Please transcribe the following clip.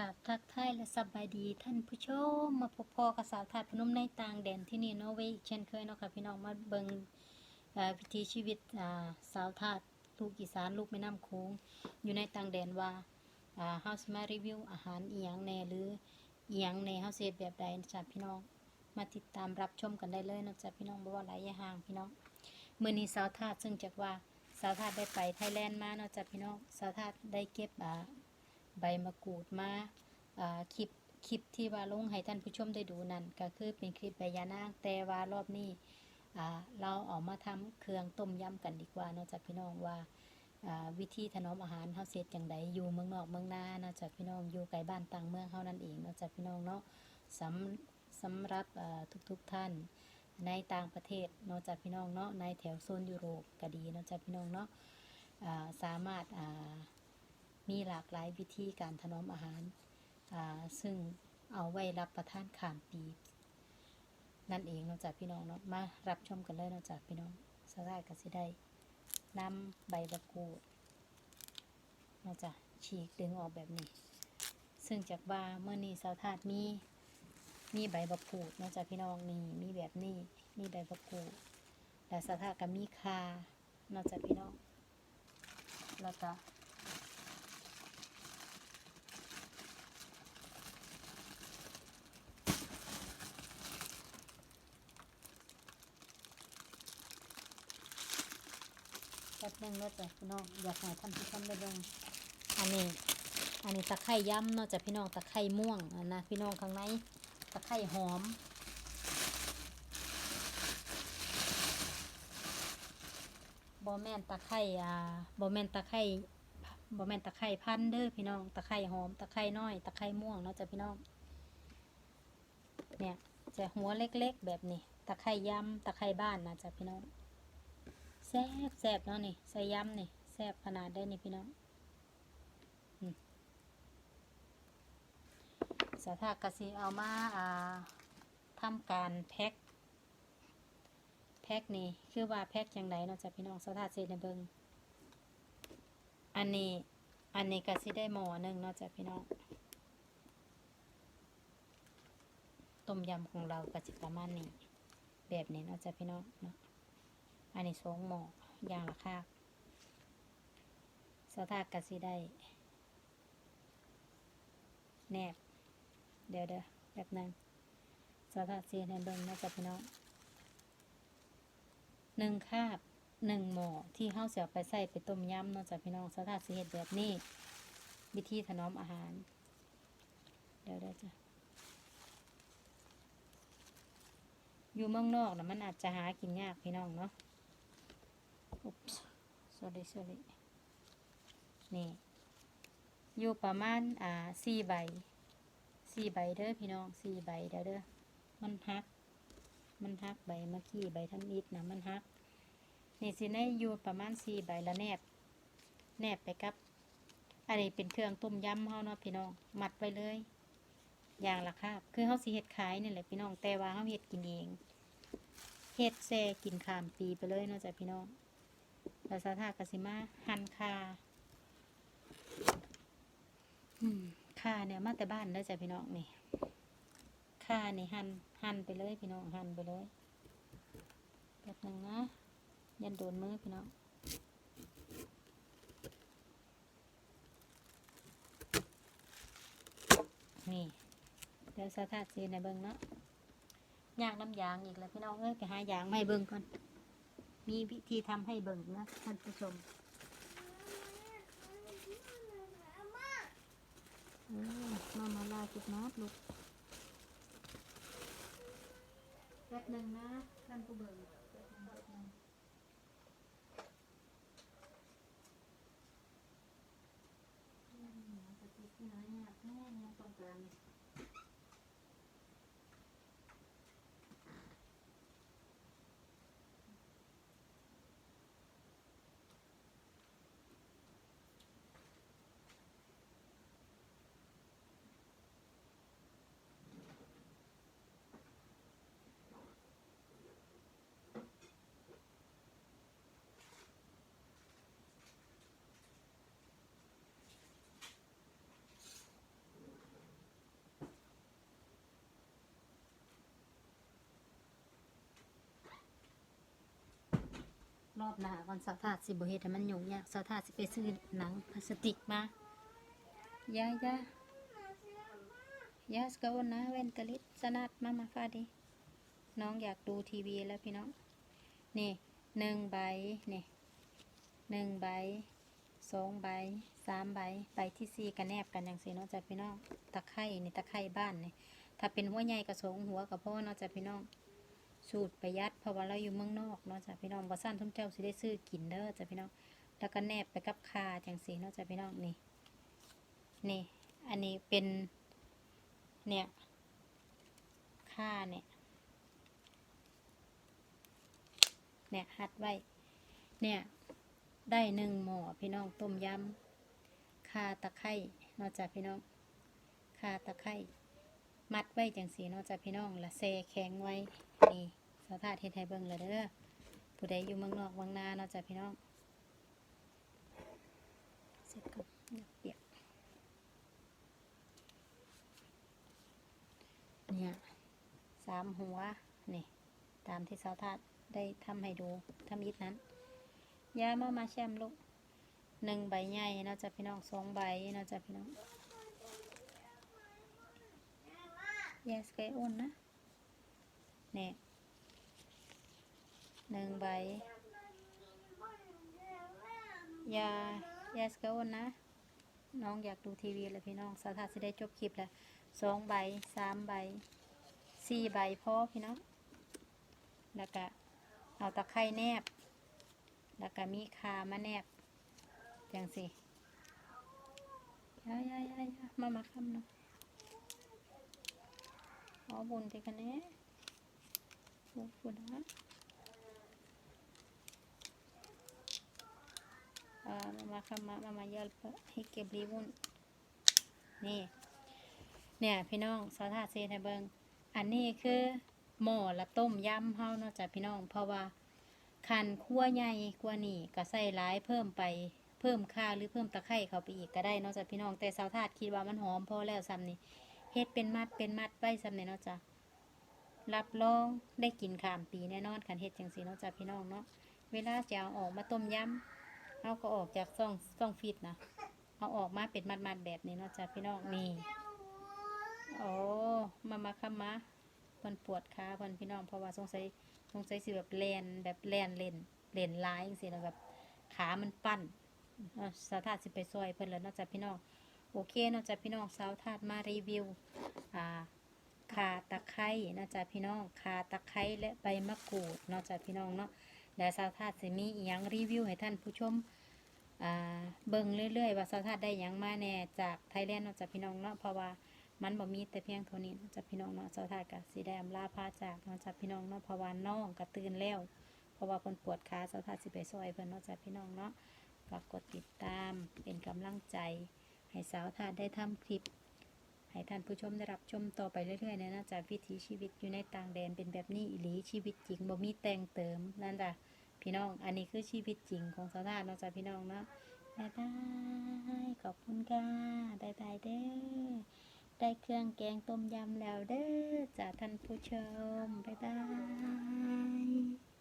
กราบทักทายและสบายดีท่านผู้ชมมาพบพ่อกับสาวถาดพนมในต่างแดนที่นี่นาะเวยอีกเช่นเคยเนาะค่ะพี่น้องมาเบิงวิถีชีวิตาสาวถาดลูกอีสานลูกแม่น้ำโขงอยู่ในต่างแดนว่าอ่าเฮาสิมารีวิวอาหารเอียงแน่หรืออียงแน่เฮาสิเฮ็ดแบบใดนะจ้ะพี่น้องมาติดตามรับชมกันได้เลยนะจ้ะพี่น้องบ่ว่าหลายห่างพี่น้องเมื้อนี้สาวถาดซึ่งจากว่าสาวถาดได้ไปไทยแลนด์มาเนาะจ้ะพี่น้องสาวถาดได้เก็บ ใบมะกรูดมาคลิปคลิปที่ว่าลงให้ท่านผู้ชมได้ดูนั่นก็คือเป็นคลิปใบยานางแต่ว่ารอบนี้เราออกมาทำเครื่องต้มยำกันดีกว่าเนอกจากพี่น้องว่าวิธีถนอมอาหารเฮาเสร็จจังใดอยู่เมืองนอกเมืองนาเนอกจากพี่น้องอยู่ไกลบ้านต่างเมืองเฮานั่นเองเนอกจากพี่น้องเนาะสำสำหรับอ่าทุกๆท่านในต่างประเทศนอกจากพี่น้องเนาะในแถวโซนยุโรปก็ดีนอกจากพี่น้องเนาะสามารถ มีหลากหลายวิธีการถนอมอาหารอ่าซึ่งเอาไว้รับประทานขามปี นั่นเองเนอกจากพี่น้องเนาะมารับชมกันเลยเนอกจากพี่น้องสลายก็สิได้นำใบมะกรูดเนอกจากฉีกดึงออกแบบนี้ ซึ่งจากว่าเมื่อนี้สาวทาดมีมีใบมะกรูดเนอกจากพี่น้องนี่มีแบบนี้มีใบมะกรูดและสาวทาดก็มีคานอกจากพี่น้องแล้วก็ แป๊บนึงแล้วจ้ะพี่น้องอยากให้ท่านผู้ชมได้เบิ่งอันนี้ อันนี้ตะไคร่ย้ำเนาะจ้ะพี่น้องตะไคร่ม่วงอันนะพี่น้องข้างในตะไคร่หอมบอแมนตะไคร่อ่าบอแมนตะไคร่บอแมนตะไคร่พันเด้อพี่น้องตะไคร่หอมตะไคร่น้อยตะไคร่ม่วงเนาะจ้ะพี่น้อง เนี่ยจะหัวเล็กๆแบบนี้ตะไคร่ย้ำตะไคร่บ้านนะจ้ะพี่น้อง แซ่บแซ่บเนาะนี่ใส่ยำนี่แซ่บขนาดได้นี่พี่น้องสาธากสิเอามาอ่าทำการแพ็คแพ็คนี่คือว่าแพ็คจังไดเนาะจ้ะพี่น้องสาธาเสร็จในเบิงอันนี้อันนี้ก็สิได้หม้อหนึ่งเนาะจ้ะพี่น้องต้มยำของเราก็จะประมาณนี้แบบนี้เนาะจ้ะพี่น้องเนาะ อันนี้สองหมอกอย่างละคาบสถากกสิได้ แนบ เดี๋ยวเดี๋ยวแบบนั้นสถาสีในเบิ้งนะจ๊ะพี่น้องหนึ่งคาบหนึ่งหมอที่เฮาเสียไปใส่ไปต้มยำนาะจ๊ะพี่น้องสถาสีเห็ดแบบนี้ วิธีถนอมอาหาร เดี๋ยวเดี๋ยวจ้ะ อยู่เมืองนอกนะมันอาจจะหากินยากพี่น้องเนาะ อุ๊บ sorry sorry นี่อยู่ประมาณอ่าสี่ใบสี่ใบเด้อพี่น้องสี่ใบเด้อเด้อมันฮัก มันฮักใบเมื่อกี้ใบทำอิดนะมันฮักนี่สิได้อยู่ประมาณสี่ใบละแนบ แนบไปกับอันนี้เป็นเครื่องต้มยำเฮาเนาะพี่น้องมัดไว้เลย อย่างละครับ คือเฮาสิเฮ็ดขายนี่แหละพี่น้องแต่ว่าเฮาเฮ็ดกินเองเฮ็ดแซ่กินขามปีไปเลยเนาะจ้ะพี่น้อง ภาษาทากสิมาหันคาคาเนี่ยมาแต่บ้านเด้จ้ะพี่น้องนี่คาเนี่ยหันหันไปเลยพี่น้องหันไปเลยแป๊บนึงนะ ยันโดนมือพี่น้องนี่เดี๋ยวสาธาสีในเบิงเนาะยางน้ำยางอีกแล้วพี่น้องเอ้ยไปหายางไม่เบิงก่อน มีวิธีทำให้เบิ่งนะท่านผู้ชมเออมามาลาจุดนัดลูกแป๊บหนึ่งนะท่านผู้เบิ่งแป๊บหนึ่งแป๊บหนึ่งอืมจะติดที่ไหนเนี่ยแม่เนี่ยต้องกา รอบหน้าก่อนสาวถาดสิบเฮ็ดให้มันยุ่งยากสาวถาดสิไปซื้อหนังพลาสติกมาย่ายาย่าสกาวนะเวนตะลิดสนัดมามาฟาดิ น้องอยากดูทีวีแล้วพี่น้อง นี่หนึ่งใบ นี่หนึ่งใบ สองใบ สามใบ ใบที่สี่กระแนบกันอย่างสีเนาะจ้ะพี่น้อง ตะไคร่นี่ตะไคร่บ้านนี่ ถ้าเป็นหัวใหญ่กระสงหัวกับพ่อเนาะจ้ะพี่น้อง สูตรประหยัดเพราะว่าเราอยู่เมืองนอกเนาะจ้ะพี่น้องบ่สั้นทุ่มเจ้าสิได้ซื้อกินเด้อจ้ะพี่น้องแล้วก็แนบไปกับคาจังสีเนาะจ้ะพี่น้องนี่นี่ อันนี้เป็นเนี่ยค่าเนี่ยเนี่ยหัดไว้เนี่ยได้หนึ่งหม้อพี่น้องต้มยำคาตะไคร่เนอกจากพี่น้องคาตะไคร่มัดไว้จังสีเนอกจากพี่น้องและเซแข็งไว้นี่ สถานเทศไทยเบิ่งเลยเด้อผู้ใดอยู่เมืองนอกเมืองนาเนอกจากพี่น้องเสร็จก่อนเปียกเนี่ยสามหัวนี่ตามที่สาวทาดได้ทำให้ดูทำยิดนั้นยามามาแชมลูกหนึ่งใบใหญ่เนาะจ๊ะพี่น้องสองใบเนาะจ๊ะพี่น้อง yes ไก่อ้นนะเนี่ย หนึ่งใบยา yes ไก่อนนะ น้องอยากดูทีวีเลยพี่น้อง สาวทาสิได้จบคลิปแล้วสองใบสามใบสี่ใบพ่อพี่น้อง แล้วก็เอาตะไคร่แนบ แล้วก็มีคามาแนบจังสิยายายายามามาคำเนาะเอบุญไปกันเนี้บุญบุญนะอ่า มามาคมามามาเยอะให้เก็บรีบุญนี่เนี่ยพี่น้องสาธาเซนเบิงอันนี้คือหม้อละต้มยำเฮาเนาะจ้ะพี่น้อง เพราะว่าคันคั่วใหญ่กว่านี่ก็ใส่ร้ายเพิ่มไปเพิ่มค่าหรือเพิ่มตะไคร้เข้าไปอีกก็ได้เนาะจ้ะพี่น้องแต่สาวทาดคิดว่ามันหอมพอแล้วซ้ำนี่เฮ็ดเป็นมัดเป็นมัดไว้ซ้ำนี่เนาะจ้ะรับรองได้กินขามปีแน่นอนคันเฮ็ดจังซีเนาะจ้ะพี่น้องเนาะเวลาจะเอาออกมาต้มยำ เอาก็ออกจากซ่องซ่องฟิตนะเอาออกมาเป็นมัดๆแบบนี้เนาะจ้ะพี่น้องนี่โอ้มามาคำมาเพิ่นปวดขาเพิ่นพี่น้องเพราะว่าสงสัยสงสัยสิแบบแลนแบบแลนเล่นเล่นร้ายจังซี่นะแบบขามันปั้นสาธาสิไปซอยเพิ่นแล้วเนาะจ้ะพี่น้องโอเคเนาะจ้ะพี่น้องสาวธาตุมารีวิวอ่า ขาตะไคร้นาะจ้ะพี่น้องขาตะไคร้และใบมะกรูดเนาะจ้ะพี่น้องเนาะและสาวธาตุสิมีอีหยังรีวิวให้ท่านผู้ชมเบิ่งเรื่อยๆ ว่าสาวธาตุได้หยังมาแน่จากไทยแลนด์เนาะจ้ะพี่น้องเนาะเพราะว่ามันบ่มีแต่เพียงเท่านี้เนาะจ้ะพี่น้องเนาะเจ้าทายก็สิได้อำลาพาจากเนาะจ้ะพี่น้องเนาะเพราะว่าน้องก็ตื่นแล้วเพราะว่าเพิ่นปวดขาเจ้าทาสิไปซอยเพิ่นเนาะจ้ะพี่น้องเนาะก็กดติดตามเป็นกำลังใจให้สาวทาดได้ทำคลิป ให้ท่านผู้ชมได้รับชมต่อไปเรื่อยๆนะนะจ๊ะวิถีชีวิตอยู่ในต่างแดนเป็นแบบนี้อีหลีชีวิตจริงบ่มีแต่งเติมนั่นจ้ะพี่น้อง อันนี้คือชีวิตจริงของสาวทาดเนาะจ้ะพี่น้องเนาะบายบายขอบคุณค่ะบายบายเด้อได้เครื่องแกงต้มยำแล้วเด้อจ้าท่านผู้ชมบายบาย